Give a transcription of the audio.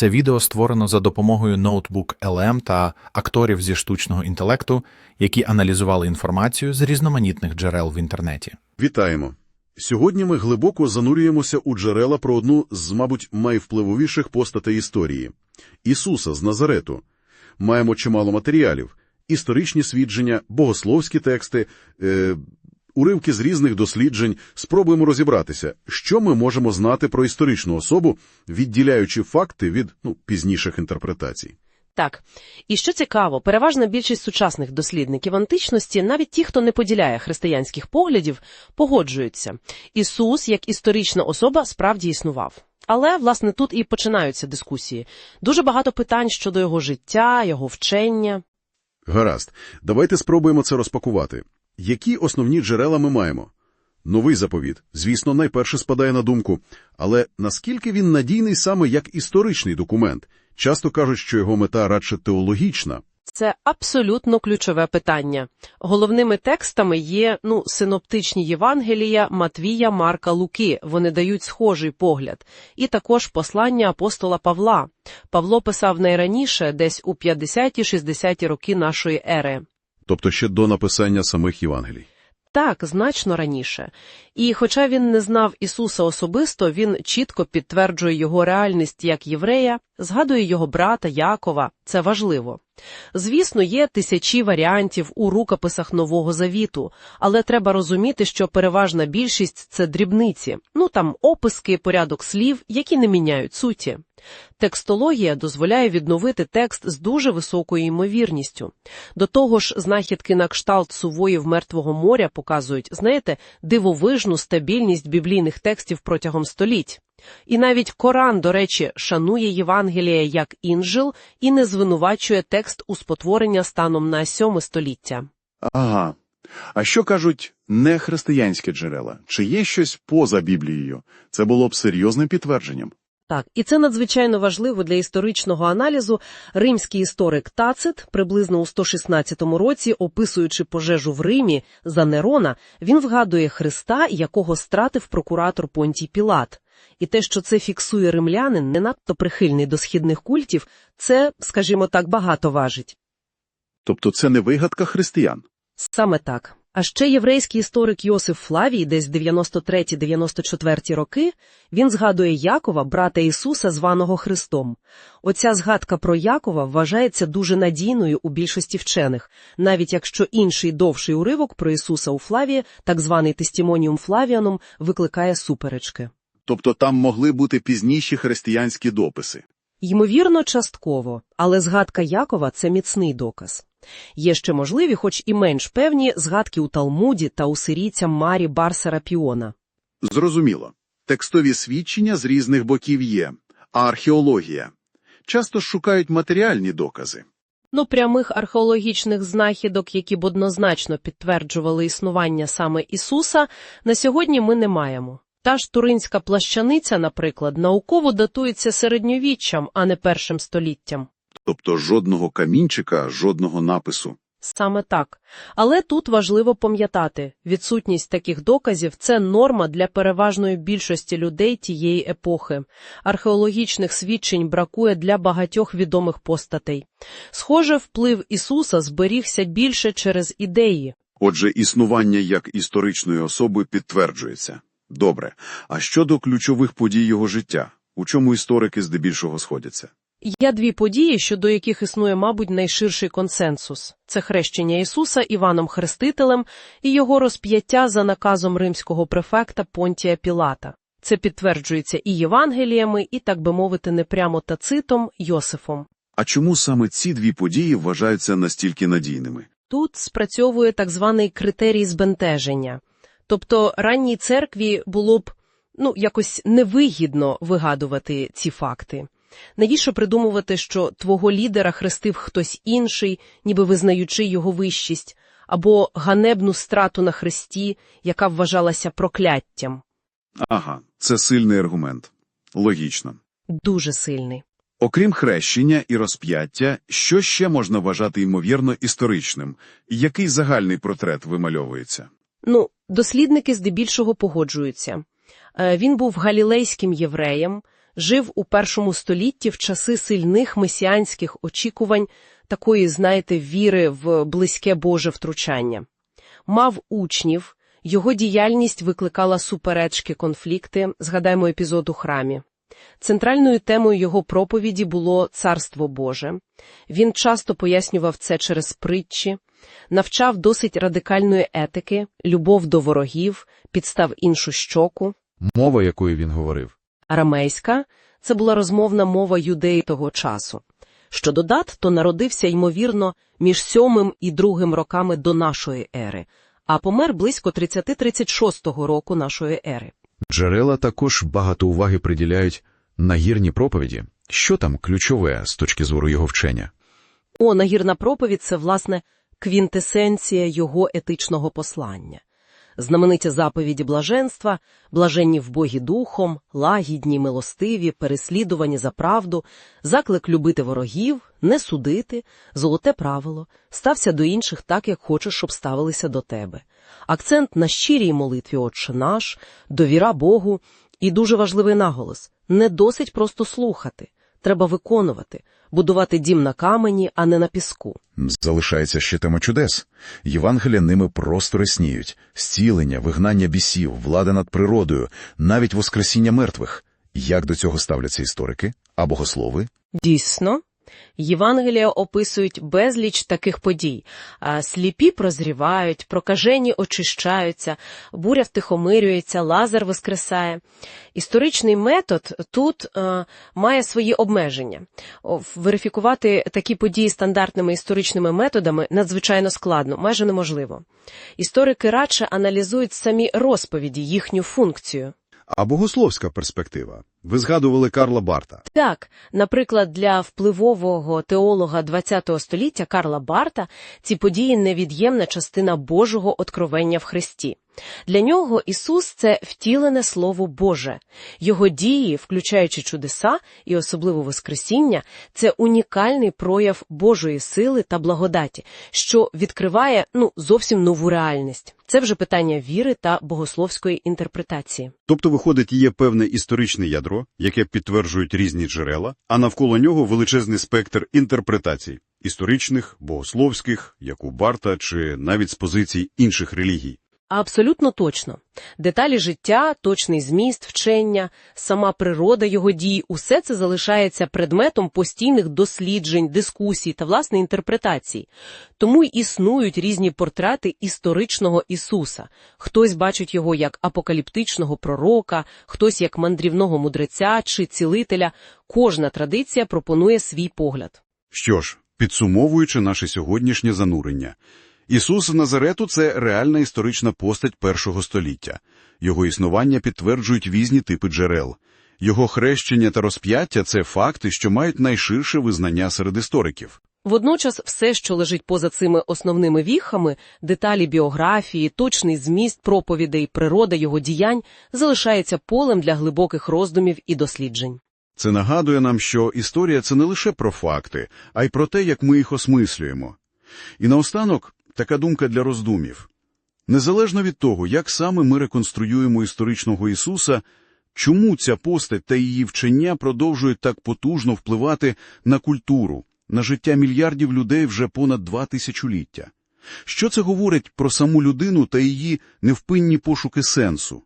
Це відео створено за допомогою Notebook LM та акторів зі штучного інтелекту, які аналізували інформацію з різноманітних джерел в інтернеті. Вітаємо! Сьогодні ми глибоко занурюємося у джерела про одну з, мабуть, найвпливовіших постатей історії – Ісуса з Назарету. Маємо чимало матеріалів – історичні свідчення, богословські тексти, е, уривки з різних досліджень. Спробуємо розібратися, що ми можемо знати про історичну особу, відділяючи факти від ну, пізніших інтерпретацій. Так. І що цікаво, переважна більшість сучасних дослідників античності, навіть ті, хто не поділяє християнських поглядів, погоджуються. Ісус, як історична особа, справді існував. Але, власне, тут і починаються дискусії. Дуже багато питань щодо його життя, його вчення. Гаразд, давайте спробуємо це розпакувати. Які основні джерела ми маємо? Новий заповіт, звісно, найперше спадає на думку. Але наскільки він надійний саме як історичний документ? Часто кажуть, що його мета радше теологічна. Це абсолютно ключове питання. Головними текстами є ну, синоптичні Євангелія Матвія, Марка, Луки. Вони дають схожий погляд. І також послання апостола Павла. Павло писав найраніше, десь у 50-60 роки нашої ери. Тобто ще до написання самих Євангелій. Так, значно раніше. І хоча він не знав Ісуса особисто, він чітко підтверджує його реальність як єврея, згадує його брата Якова. Це важливо. Звісно, є тисячі варіантів у рукописах Нового Завіту, але треба розуміти, що переважна більшість – це дрібниці. Ну там описки, порядок слів, які не міняють суті. Текстологія дозволяє відновити текст з дуже високою ймовірністю. До того ж, знахідки на кшталт сувоїв Мертвого моря показують, знаєте, дивовижну стабільність біблійних текстів протягом століть. І навіть Коран, до речі, шанує Євангелія як інжил і не звинувачує текст у спотворення станом на сьоме століття. Ага. А що кажуть нехристиянські джерела? Чи є щось поза Біблією? Це було б серйозним підтвердженням. Так, і це надзвичайно важливо для історичного аналізу. Римський історик Тацит, приблизно у 116 році, описуючи пожежу в Римі за Нерона, він вгадує Христа, якого стратив прокуратор Понтій Пілат. І те, що це фіксує римлянин, не надто прихильний до східних культів, це, скажімо так, багато важить. Тобто це не вигадка християн. Саме так. А ще єврейський історик Йосиф Флавій, десь 93-94 роки, він згадує Якова, брата Ісуса, званого Христом. Оця згадка про Якова вважається дуже надійною у більшості вчених, навіть якщо інший довший уривок про Ісуса у Флавії, так званий Тестімоніум Флавіаном, викликає суперечки. Тобто там могли бути пізніші християнські дописи. Ймовірно, частково, але згадка Якова – це міцний доказ. Є ще можливі, хоч і менш певні, згадки у Талмуді та у сирійця Марі Барсера Піона. Зрозуміло. Текстові свідчення з різних боків є. А археологія? Часто шукають матеріальні докази. Ну, прямих археологічних знахідок, які б однозначно підтверджували існування саме Ісуса, на сьогодні ми не маємо. Та ж туринська плащаниця, наприклад, науково датується середньовіччям, а не першим століттям. Тобто жодного камінчика, жодного напису. Саме так. Але тут важливо пам'ятати, відсутність таких доказів – це норма для переважної більшості людей тієї епохи. Археологічних свідчень бракує для багатьох відомих постатей. Схоже, вплив Ісуса зберігся більше через ідеї. Отже, існування як історичної особи підтверджується. Добре. А щодо ключових подій його життя? У чому історики здебільшого сходяться? Є дві події, щодо яких існує, мабуть, найширший консенсус. Це хрещення Ісуса Іваном Хрестителем і його розп'яття за наказом римського префекта Понтія Пілата. Це підтверджується і Євангеліями, і, так би мовити, не прямо тацитом Йосифом. А чому саме ці дві події вважаються настільки надійними? Тут спрацьовує так званий критерій збентеження. Тобто ранній церкві було б ну, якось невигідно вигадувати ці факти. Навіщо придумувати, що твого лідера хрестив хтось інший, ніби визнаючи його вищість, або ганебну страту на хресті, яка вважалася прокляттям? Ага, це сильний аргумент. Логічно. Дуже сильний. Окрім хрещення і розп'яття, що ще можна вважати ймовірно історичним? Який загальний портрет вимальовується? Ну, дослідники здебільшого погоджуються. Е, Він був галілейським євреєм, жив у першому столітті в часи сильних месіанських очікувань, такої, знаєте, віри в близьке Боже втручання. Мав учнів, його діяльність викликала суперечки, конфлікти, згадаємо епізод у храмі. Центральною темою його проповіді було «Царство Боже». Він часто пояснював це через притчі, навчав досить радикальної етики, любов до ворогів, підстав іншу щоку. Мова, якою він говорив. Арамейська – це була розмовна мова юдеї того часу. Щодо дат, то народився, ймовірно, між сьомим і другим роками до нашої ери, а помер близько 30-36 року нашої ери. Джерела також багато уваги приділяють нагірні проповіді. Що там ключове з точки зору його вчення? О, нагірна проповідь – це, власне, квінтесенція його етичного послання. Знамениті заповіді блаженства, блаженні в Богі духом, лагідні, милостиві, переслідувані за правду, заклик любити ворогів, не судити, золоте правило, стався до інших так, як хочеш, щоб ставилися до тебе. Акцент на щирій молитві «Отче наш», довіра Богу і дуже важливий наголос – не досить просто слухати, треба виконувати, будувати дім на камені, а не на піску. Залишається ще тема чудес. Євангелія ними просто ресніють. Зцілення, вигнання бісів, влада над природою, навіть воскресіння мертвих. Як до цього ставляться історики? А богослови? Дійсно, Євангелія описують безліч таких подій. Сліпі прозрівають, прокажені очищаються, буря втихомирюється, лазер воскресає. Історичний метод тут е, має свої обмеження. Верифікувати такі події стандартними історичними методами надзвичайно складно, майже неможливо. Історики радше аналізують самі розповіді, їхню функцію. А богословська перспектива? Ви згадували Карла Барта. Так, наприклад, для впливового теолога ХХ століття Карла Барта ці події невід'ємна частина Божого откровення в Христі. Для нього Ісус – це втілене Слово Боже. Його дії, включаючи чудеса і особливо Воскресіння, це унікальний прояв Божої сили та благодаті, що відкриває ну, зовсім нову реальність. Це вже питання віри та богословської інтерпретації. Тобто, виходить, є певне історичне ядро, яке підтверджують різні джерела, а навколо нього величезний спектр інтерпретацій – історичних, богословських, як у Барта, чи навіть з позицій інших релігій. Абсолютно точно. Деталі життя, точний зміст, вчення, сама природа його дій – усе це залишається предметом постійних досліджень, дискусій та, власне, інтерпретацій. Тому й існують різні портрети історичного Ісуса. Хтось бачить його як апокаліптичного пророка, хтось як мандрівного мудреця чи цілителя. Кожна традиція пропонує свій погляд. Що ж, підсумовуючи наше сьогоднішнє занурення, Ісус з Назарету – це реальна історична постать першого століття. Його існування підтверджують різні типи джерел. Його хрещення та розп'яття – це факти, що мають найширше визнання серед істориків. Водночас все, що лежить поза цими основними віхами, деталі біографії, точний зміст проповідей, природа його діянь, залишається полем для глибоких роздумів і досліджень. Це нагадує нам, що історія – це не лише про факти, а й про те, як ми їх осмислюємо. І наостанок така думка для роздумів. Незалежно від того, як саме ми реконструюємо історичного Ісуса, чому ця постать та її вчення продовжують так потужно впливати на культуру, на життя мільярдів людей вже понад два тисячоліття? Що це говорить про саму людину та її невпинні пошуки сенсу?